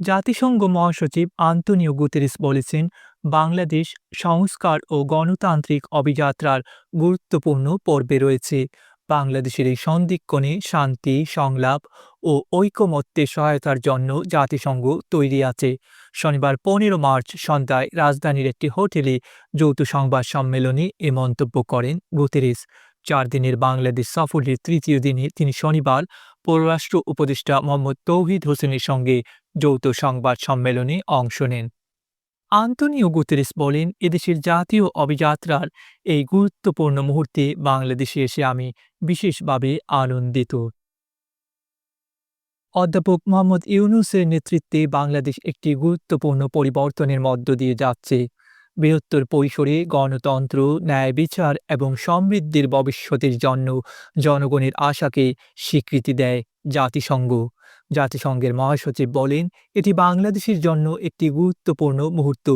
জাতিসংঘ মহাসচিব Antonio Guterres বলেছেন, বাংলাদেশ সংস্কার ও গণতান্ত্রিক অভিযাত্রার গুরুত্বপূর্ণ পর্বে রয়েছে। বাংলাদেশের এই সন্ধিক্ষণে শান্তি, সংলাপ ও ঐকমত্যের সহায়তার জন্য জাতিসংঘ তৈরি আছে। শনিবার পনেরো মার্চ সন্ধ্যায় রাজধানীর একটি হোটেলে যৌথ সংবাদ সম্মেলনে এ মন্তব্য করেন গুতেরেস। চার দিনের বাংলাদেশ সফরের তৃতীয় দিনে তিনি শনিবার পররাষ্ট্র উপদেষ্টা মোহাম্মদ তৌহিদ হোসেনের সঙ্গে যৌথ সংবাদ সম্মেলনে অংশ নেন। আন্তনিও গুতেরেস বলেন, এদেশের জাতীয় অভিযাত্রার এই গুরুত্বপূর্ণ মুহূর্তে বাংলাদেশে এসে আমি বিশেষভাবে আনন্দিত। অধ্যাপক মোহাম্মদ ইউনুসের নেতৃত্বে বাংলাদেশ একটি গুরুত্বপূর্ণ পরিবর্তনের মধ্য দিয়ে যাচ্ছে। বৃহত্তর পরিসরে গণতন্ত্র, ন্যায় বিচার এবং সমৃদ্ধির ভবিষ্যতের জন্য জনগণের আশাকে স্বীকৃতি দেয় জাতিসংঘ। জাতিসংঘের মহাসচিব বলেন, এটি বাংলাদেশের জন্য একটি গুরুত্বপূর্ণ মুহূর্ত,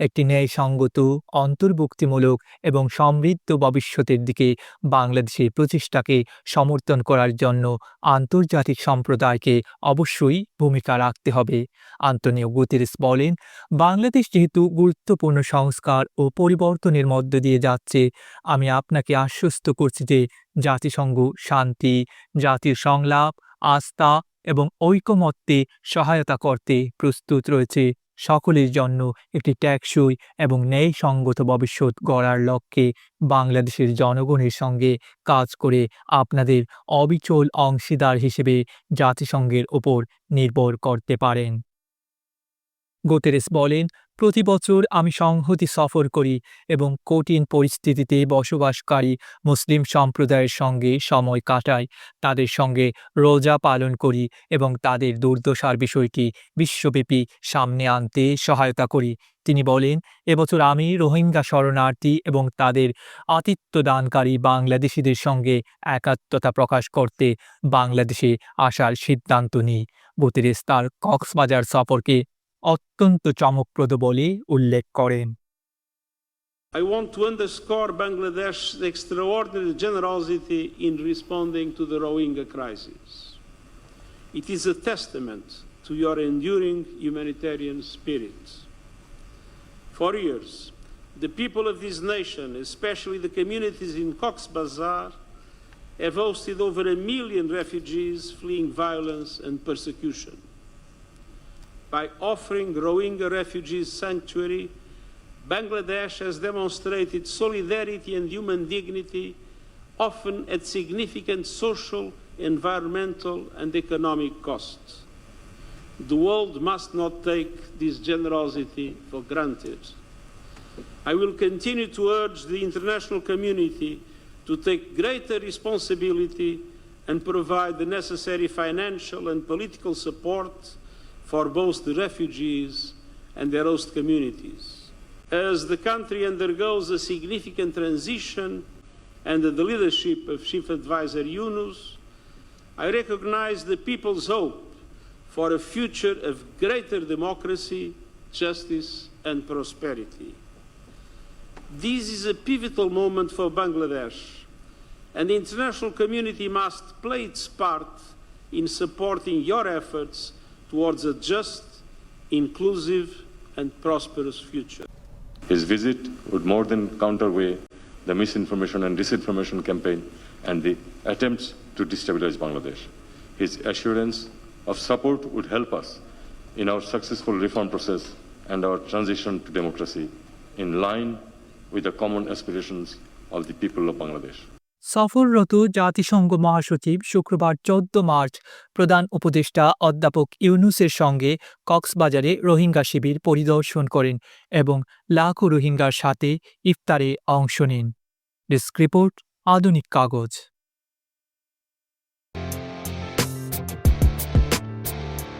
একটি ন্যায়সঙ্গত, অন্তর্ভুক্তিমূলক এবং সমৃদ্ধ ভবিষ্যতের দিকে বাংলাদেশের প্রচেষ্টাকে সমর্থন করার জন্য আন্তর্জাতিক সম্প্রদায়কে অবশ্যই ভূমিকা রাখতে হবে। আন্তনিও গুতেরেস বলেন, বাংলাদেশ যেহেতু গুরুত্বপূর্ণ সংস্কার ও পরিবর্তনের মধ্য দিয়ে যাচ্ছে, আমি আপনাকে আশ্বস্ত করছি যে জাতিসংঘ শান্তি, জাতির সংলাপ, আস্থা এবং ঐকমত্যে সহায়তা করতে প্রস্তুত রয়েছে সকলের জন্য একটি ট্যাক্সই এবং ন্যায়সঙ্গত ভবিষ্যৎ গড়ার লক্ষ্যে বাংলাদেশের জনগণের সঙ্গে কাজ করে আপনাদের অবিচল অংশীদার হিসেবে জাতিসংঘের ওপর নির্ভর করতে পারেন। গোতেরেস বলেন প্রতি বছর আমি সংহতি সফর করি এবং কঠিন পরিস্থিতিতে বসবাসকারী মুসলিম সম্প্রদায়ের সঙ্গে সময় কাটাই, তাদের সঙ্গে রোজা পালন করি এবং তাদের দুর্দশার বিষয়টি বিশ্বব্যাপী সামনে আনতে সহায়তা করি। তিনি বলেন, এবছর আমি রোহিঙ্গা শরণার্থী এবং তাদের আতিথ্যদানকারী বাংলাদেশিদের সঙ্গে একাত্মতা প্রকাশ করতে বাংলাদেশে আসার সিদ্ধান্ত নিই। বুতেরেস তার কক্সবাজার সফরকে অত্যন্ত চমকপ্রদ বলে উল্লেখ করেন I want to underscore Bangladesh's extraordinary generosity in responding to the Rohingya crisis. It is a testament to your enduring humanitarian spirit. For years, the people of this nation, especially the communities in Cox's Bazar, have hosted over a million refugees fleeing violence and persecution. By offering Rohingya refugees sanctuary, Bangladesh has demonstrated solidarity and human dignity, often at significant social, environmental, and economic costs. The world must not take this generosity for granted. I will continue to urge the international community to take greater responsibility and provide the necessary financial and political support for both the refugees and their host communities. As the country undergoes a significant transition under the leadership of Chief Advisor Yunus, I recognize the people's hope for a future of greater democracy, justice, and prosperity. This is a pivotal moment for Bangladesh, and the international community must play its part in supporting your efforts towards a just, inclusive, and prosperous future. His visit would more than counterweigh the misinformation and disinformation campaign and the attempts to destabilize Bangladesh. His assurance of support would help us in our successful reform process and our transition to democracy in line with the common aspirations of the people of Bangladesh. সফররত জাতিসংঘ মহাসচিব শুক্রবার চোদ্দ March, প্রধান উপদেষ্টা অধ্যাপক ইউনুসের সঙ্গে কক্সবাজারে রোহিঙ্গা শিবির পরিদর্শন করেন এবং লাখো রোহিঙ্গার সাথে ইফতারে অংশ নেন। ডেস্ক রিপোর্ট, আধুনিক কাগজ।